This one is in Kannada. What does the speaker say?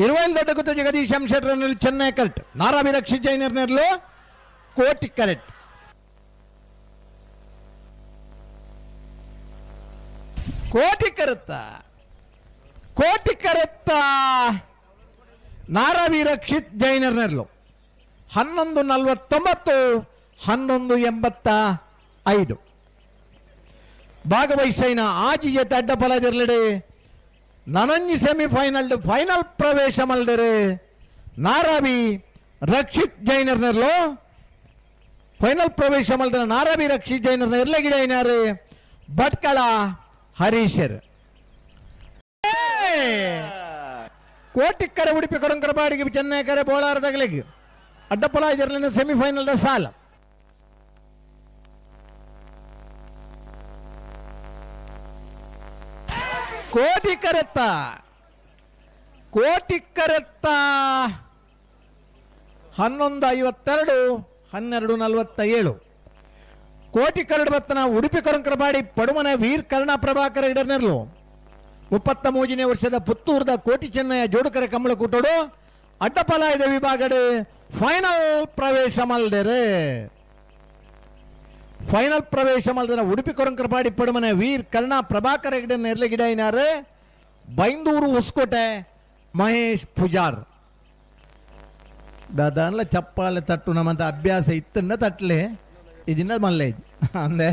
ఇరవై దొడ్డ కొత్త జగదీశ్ శంషెట్రనర్లు చెన్నై కరెక్ట్ నారాబి రక్షిత్ జైనర్నర్లు కోటి కరెక్ట్ ಕೋಟಿ ಕರುತ್ತ ಕೋಟಿ ಕರುತ್ತ ನಾರಾವಿ ರಕ್ಷಿತ್ ಜೈನರ್ನರ್ಲು ಹನ್ನೊಂದು ನಲವತ್ತೊಂಬತ್ತು ಹನ್ನೊಂದು ಎಂಬತ್ತ ಐದು ಭಾಗವಹಿಸೈನ ಆಜಿ ಜೊತೆ ಅಡ್ಡಫಲದಿರಲಿಡೆ ನನಂಜಿ ಸೆಮಿಫೈನಲ್ ಫೈನಲ್ ಪ್ರವೇಶ ಮಲ್ದರೆ ನಾರಾವಿ ರಕ್ಷಿತ್ ಜೈನರ್ನರ್ಲು ಫೈನಲ್ ಪ್ರವೇಶ ಮಲ್ದರೆ ನಾರಾವಿ ರಕ್ಷಿತ್ ಜೈನರ್ನ ಎರ್ಲಗಿಡ ಏನಾರು ಭಟ್ಕಳ ಹರೀಶರ್. ಕೋಟಿಕ್ಕರ ಉಡುಪಿ ಕೊರಂಕರ ಬಾಡಿಗೆ ಚೆನ್ನೈಕರ ಬೋಳಾರ ತಗಲಿಗೆ ಸೆಮಿ ಫೈನಲ್ ಸೆಮಿಫೈನಲ್ ಸಾಲ. ಕೋಟಿ ಕರೆತ್ತ. ಕೋಟಿ ಕರೆತ್ತ. ಹನ್ನೊಂದು ಐವತ್ತೆರಡು, ಹನ್ನೆರಡು ನಲವತ್ತ ಏಳು ಕೋಟಿ ಕರಡು ಬತ್ತನ ಉಡುಪಿ ಕೊರಂಕರಬಾಡಿ ಪಡುಮನೆ ವೀರ್ ಕರ್ಣ ಪ್ರಭಾಕರ ಇಡರ್ನರ್ಲು. ಮುಪ್ಪತ್ತ ಮೂಜನೇ ವರ್ಷದ ಪುತ್ತೂರದ ಕೋಟಿ ಚೆನ್ನಯ ಜೋಡುಕರೆ ಕಮಲ ಕೂಟೋಡು, ಅಡ್ಡಪಲಾಯದ ವಿಭಾಗಡೆ ಫೈನಲ್ ಪ್ರವೇಶ ಮಲ್ದೆರೆ. ಫೈನಲ್ ಪ್ರವೇಶ ಮಲ್ದನ ಉಡುಪಿ ಕೊರಂಕರಪಾಡಿ ಪಡುಮನೆ ವೀರ್ ಕರ್ಣ ಪ್ರಭಾಕರ ಗಿಡ ನೆರ್ಲೆ ಗಿಡ ಏನಾರು ಬೈಂದೂರು ಹೊಸಕೋಟೆ ಮಹೇಶ್ ಪೂಜಾರ್ దాదాంట్లో చెప్పాలి తట్టు నమ్మంత అభ్యాస ఇత్తన్న తట్లే ఇది మళ్ళీ అందే